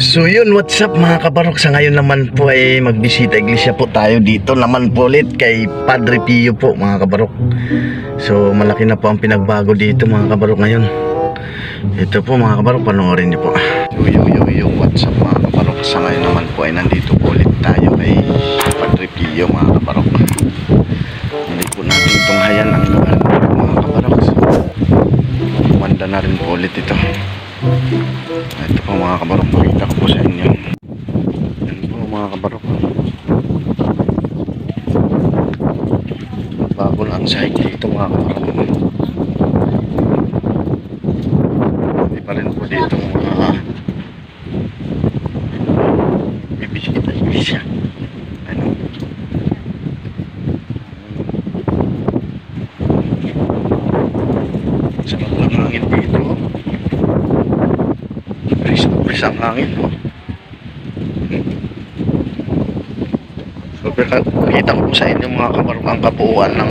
So yun, what's up mga kabarok? Sa ngayon naman po ay magbisita iglesia po tayo dito naman po ulit kay Padre Pio po mga kabarok. So malaki na po ang pinagbago dito mga kabarok ngayon. Ito po mga kabarok, panoorin niyo po. Yo yo yo what's up mga kabarok? Mga kabarok. Bago lang ang sahig dito mga kabarok. Hindi pa rin po dito mga bibisita iglesia. Ano? Sarap ng hangin dito. Pris na pris ang hangin. Oh. So, kita ko sa inyo mga kabarok ang kabuuan ng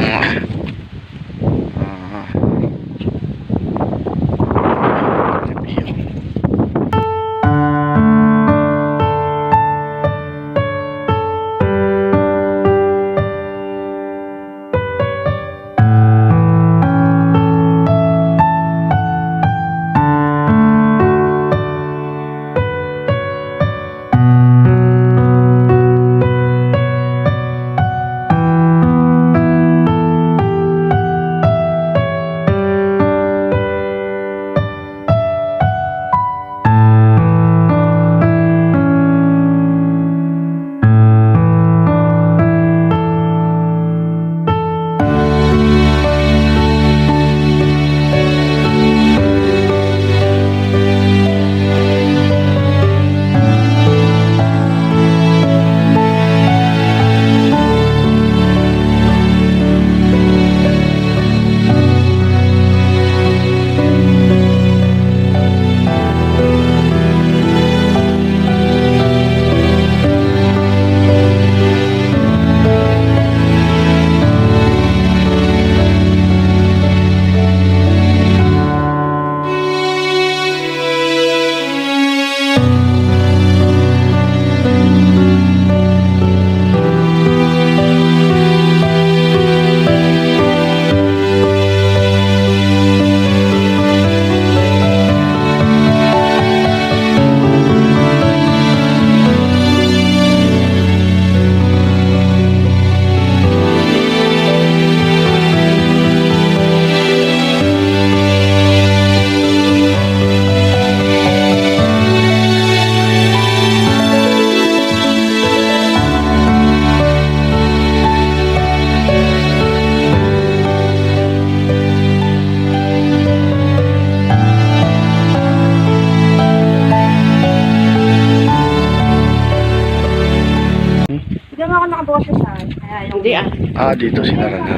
Nakabukas sa saan. Kaya yung... Hindi ah. Ah, dito sinara na.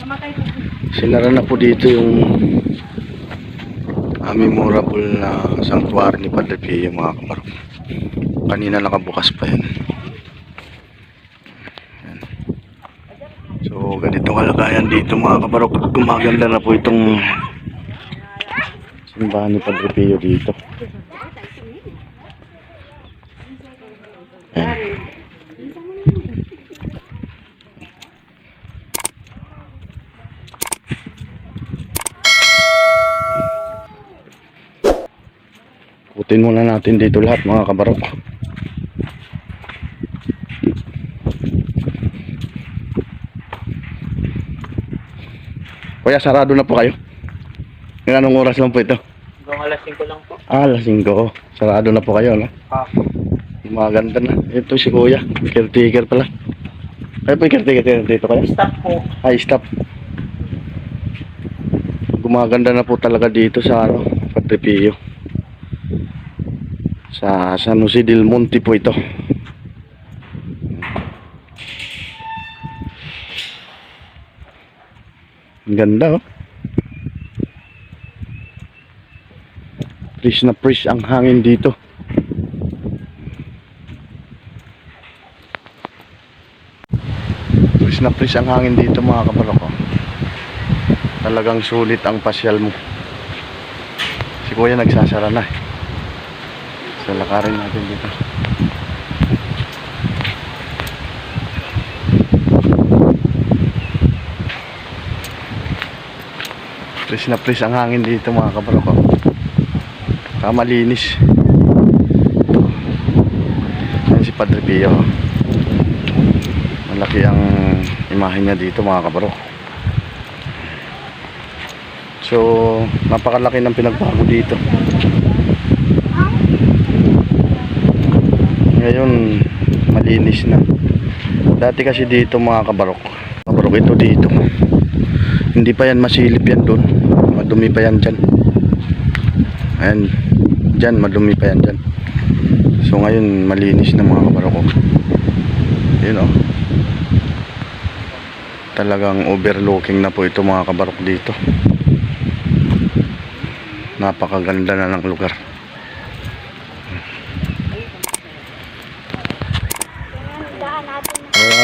Namatay ko. Sinara na po dito yung ah, memorable na sanctuary ni Padre Pio mga kabarok. Kanina nakabukas pa yan. Yan. So, ganito kalagayan dito mga kabarok. Gumaganda na po itong simbahan ni Padre Pio dito. Yan. Putin muna natin dito lahat mga kabarok. Kuya, sarado na po kayo. Anong oras lang po ito? Hanggang alas 5 lang po. Ah, alas 5. Oh. Sarado na po kayo, no? Ah. Maganda na. Ito si Kuya. Caretaker pala. Kayo po caretaker dito kayo? Stop po. Ay, stop. Gumaganda na po talaga dito sa ano, Padre Pio. Sa San Jose del Monte po ito. Ang ganda oh. Fresh na fresh ang hangin dito. Fresh na fresh ang hangin dito mga kabarok oh. Talagang sulit ang pasyal mo. Si kuya nagsasara na. eh. So lakarin natin dito. Fresh na fresh ang hangin dito mga kabarok. oh. Saka malinis. Yan si Padre Pio. Malaki ang imahe niya dito mga kabarok. So, napakalaki ng pinagbago dito. Ngayon, malinis na. Dati kasi dito mga kabarok. Kabarok ito dito. Hindi pa yan masilip yan doon. Madumi pa yan dyan. Ayan. Dyan, madumi pa yan dyan. So ngayon, malinis na mga kabarok. Yun oh. Talagang overlooking na po ito mga kabarok dito. Napakaganda na ng lugar.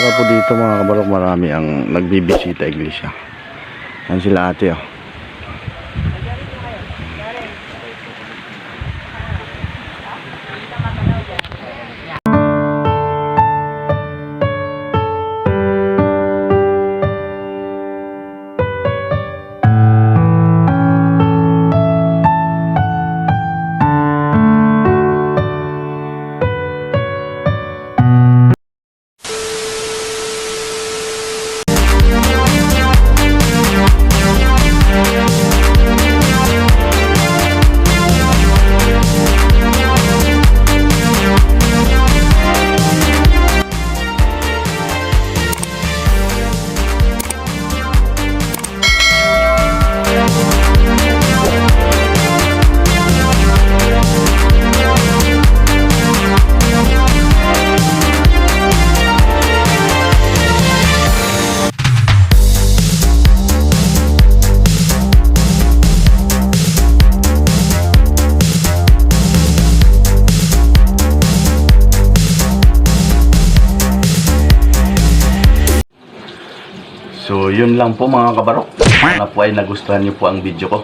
Araw-araw po dito mga kabarok marami ang nagbibisita iglesia. Yan sila ate oh. So yun lang po mga kabarok. Sana po ay nagustuhan niyo po ang video ko.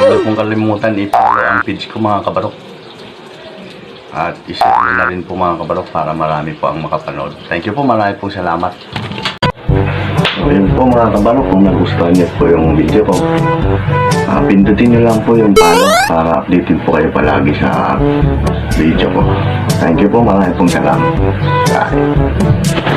Huwag pong kalimutan i-follow ang page ko mga kabarok. At i-share niyo na rin po mga kabarok para marami po ang makapanood. Thank you po, marami pong salamat. So yun po mga kabarok, kung nagustuhan niyo po yung video ko. ah, pindutin niyo lang po yung follow para updated po kayo palagi sa video ko. Thank you po, marami pong salamat. Bye.